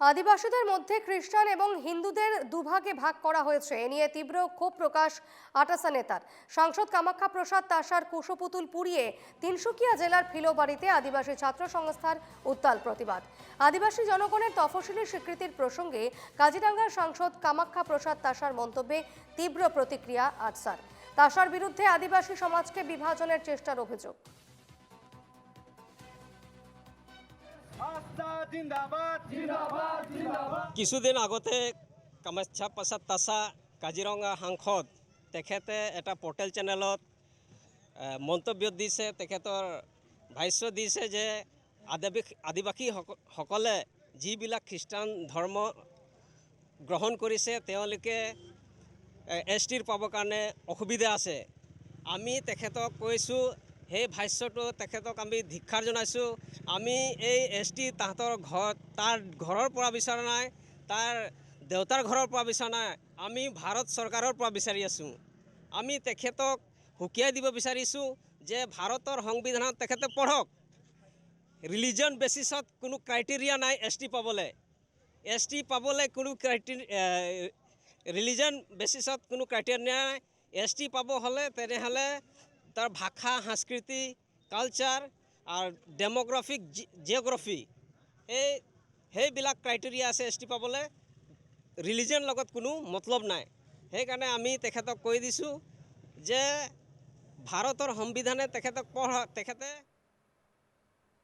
আদিবাসীদের মধ্যে খ্রিস্টান এবং হিন্দুদের দুভাগে ভাগ করা হয়েছে। এ নিয়ে তীব্র ক্ষোভ প্রকাশ আটাসা নেতার সাংসদ কামাখ্যা প্রসাদ তাসার কুশপুতুল পুড়িয়ে তিনসুকিয়া জেলার ফিলোবাড়িতে আদিবাসী ছাত্র সংস্থার উত্তাল প্রতিবাদ। আদিবাসী জনগণের তফসিলি স্বীকৃতির প্রসঙ্গে কাজিরাঙ্গার সাংসদ কামাখ্যা প্রসাদ তাসার মন্তব্যে তীব্র প্রতিক্রিয়া আটসার তাসার বিরুদ্ধে আদিবাসী সমাজকে বিভাজনের চেষ্টার অভিযোগ। কিছুদিন আগতে কামাখ্যা প্ৰসাদ তাছা কাজিৰঙা সাংসদ তেখেতে এটা পৰ্টেল চেনেলত মন্তব্য দিছে তেখেতৰ ভাষ্য দিছে যে আদিবাসী আদিবাসীসকলে যিবিলাক খ্ৰীষ্টান ধৰ্ম গ্ৰহণ কৰিছে তেওঁলোকে এছ টিৰ পাবৰ কাৰণে অসুবিধা আছে। আমি তেখেতক কৈছোঁ সেই ভাষ্যটো তেখেতক আমি ধিক্ষাৰ জনাইছোঁ। আমি এই এছ টি তাহাঁতৰ ঘৰ, তাৰ ঘৰৰ পৰা বিচৰা নাই, তাৰ দেউতাৰ ঘৰৰ পৰা বিচৰা নাই, আমি ভাৰত চৰকাৰৰ পৰা বিচাৰি আছোঁ। আমি তেখেতক সুকীয়াই দিব বিচাৰিছোঁ যে ভাৰতৰ সংবিধানত তেখেতে পঢ়ক। ৰিলিজন বেচিছত কোনো ক্ৰাইটেৰিয়া নাই এছ টি পাবলৈ। এছ টি পাবলৈ কোনো ক্ৰাইটেৰি ৰিলিজন বেচিছত কোনো ক্ৰাইটেৰিয়া নাই। এছ টি পাব হ'লে তেনেহ'লে তাৰ ভাষা, সংস্কৃতি কালচাৰ আৰু ডেম'গ্ৰাফিক জিঅ'গ্ৰাফি এই, সেইবিলাক ক্ৰাইটেৰিয়া আছে এছ টি পাবলৈ। ৰিলিজন লগত কোনো মতলব নাই। সেইকাৰণে আমি তেখেতক কৈ দিছোঁ যে ভাৰতৰ সংবিধানে তেখেতক পঢ়া, তেখেতে